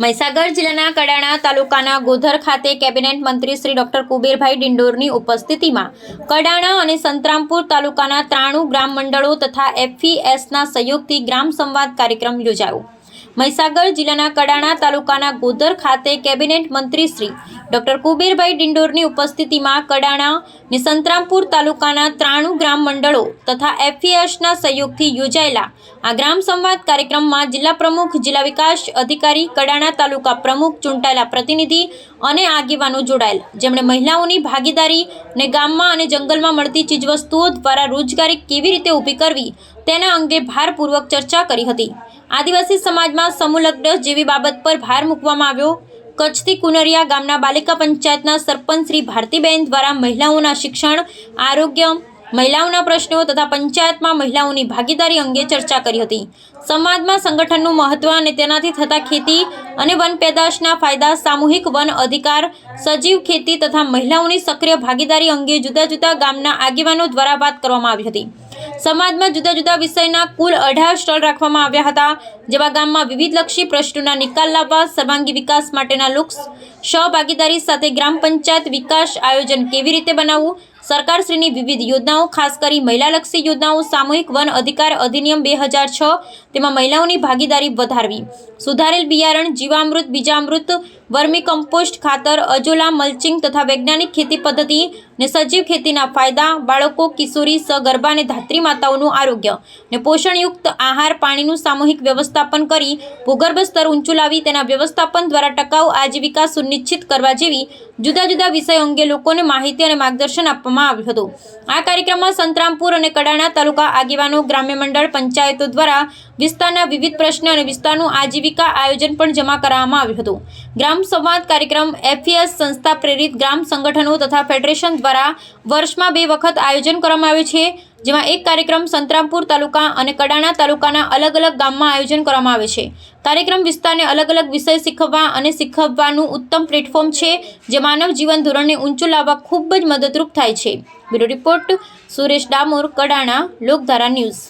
મહીસાગર જિલ્લાના કડાણા તાલુકાના ગોધર ખાતે કેબિનેટ મંત્રી શ્રી ડોક્ટર કુબેરભાઈ ડિંડોરની ઉપસ્થિતિમાં કડાણા અને સંતરામપુર તાલુકાના ત્રાણું ગ્રામ મંડળો તથા એફઈએસના સહયોગથી ગ્રામ સંવાદ કાર્યક્રમ યોજાયો. મહીસાગર જિલ્લાના કડાણા તાલુકાના ગોધર ખાતે કેબિનેટ મંત્રી શ્રી ડોક્ટર કુબેરભાઈ ડિંડોરની ઉપસ્થિતિમાં કડાણા ને સંતરામપુર તાલુકાના ત્રાણું ગ્રામ મંડળો તથા એફઈએસના સહયોગથી યોજાયેલા આ ગ્રામ સંવાદ કાર્યક્રમમાં જિલ્લા પ્રમુખ, જિલ્લા વિકાસ અધિકારી, કડાણા તાલુકા પ્રમુખ ચૂંટાયેલા પ્રતિનિધિ અને આગેવાનો જોડાયેલ. જેમણે મહિલાઓની ભાગીદારી ને ગામમાં અને જંગલમાં મળતી ચીજવસ્તુઓ દ્વારા રોજગારી કેવી રીતે ઊભી કરવી તેના અંગે ભારપૂર્વક ચર્ચા કરી હતી. આદિવાસી સમાજમાં સમૂહ લગ્ન જેવી બાબત પર ભાર મૂકવામાં આવ્યો. કચ્છથી કુનરિયા ગામના બાલિકા પંચાયતના સરપંચ શ્રી ભારતીબેન દ્વારા મહિલાઓના શિક્ષણ, આરોગ્ય, મહિલાઓના પ્રશ્નો તથા પંચાયતમાં મહિલાઓની ભાગીદારી અંગે ચર્ચા કરી હતી. સમાજમાં સંગઠનનું મહત્વ અને તેનાથી થતા ખેતી અને વન પેદાશના ફાયદા, સામૂહિક વન અધિકાર, સજીવ ખેતી તથા મહિલાઓની સક્રિય ભાગીદારી અંગે જુદા જુદા ગામના આગેવાનો દ્વારા વાત કરવામાં આવી હતી. સમાજમાં જુદા જુદા વિષયના કુલ અઢાર સ્ટોલ રાખવામાં આવ્યા હતા, જેમાં ગામમાં વિવિધલક્ષી પ્રશ્નોના નિકાલ લાવવા, સર્વાંગી વિકાસ માટેના લુક્સ, સહભાગીદારી સાથે ગ્રામ પંચાયત વિકાસ આયોજન કેવી રીતે બનાવવું સરકારશ્રીની વિવિધ યોજનાઓ, ખાસ કરી મહિલાલક્ષી યોજનાઓ, સામૂહિક વન અધિકાર અધિનિયમ બે હજાર છ, તેમાં મહિલાઓની ભાગીદારી વધારવી. સુધારેલ બિયારણ, જીવામૃત, બીજામૃત, વર્મી કમ્પોસ્ટ ખાતર, અજોલા, મલ્ચિંગ તથા વૈજ્ઞાનિક ખેતી પદ્ધતિ ને સજીવ ખેતીના ફાયદા, બાળકો, કિશોરી, સગર્ભા અને ધાત્રી માતાઓનું આરોગ્ય ને પોષણયુક્ત આહાર, પાણીનું સામૂહિક વ્યવસ્થાપન કરી ભૂગર્ભ સ્તર ઊંચું લાવી તેના વ્યવસ્થાપન દ્વારા ટકાઉ આજીવિકા સુનિશ્ચિત કરવા જેવી જુદા જુદા વિષયો અંગે લોકોને માહિતી અને માર્ગદર્શન આપવામાં આવ્યું હતું. આ કાર્યક્રમમાં સંતરામપુર અને કડાણા તાલુકા આગેવાનો, ગ્રામ્ય મંડળ, પંચાયતો દ્વારા વિસ્તારના વિવિધ પ્રશ્નો અને વિસ્તારનું આજીવિકા આયોજન પણ જમા કરાવવામાં આવ્યું હતું. ગ્રામ સંવાદ કાર્યક્રમ એફીએસ સંસ્થા પ્રેરિત ગ્રામ સંગઠનો તથા ફેડરેશન દ્વારા વર્ષમાં બે વખત આયોજન કરવામાં આવે છે. જેમાં એક કાર્યક્રમ સંતરામપુર તાલુકા અને કડાણા તાલુકાના અલગ અલગ ગામમાં આયોજન કરવામાં આવે છે. કાર્યક્રમ વિસ્તારને અલગ અલગ વિષય શીખવવા અને શીખવવાનું ઉત્તમ પ્લેટફોર્મ છે, જે માનવ જીવન ધોરણને ઊંચું લાવવા ખૂબ જ મદદરૂપ થાય છે. Bureau report, Suresh Damor, Kadana, Lokdhara news.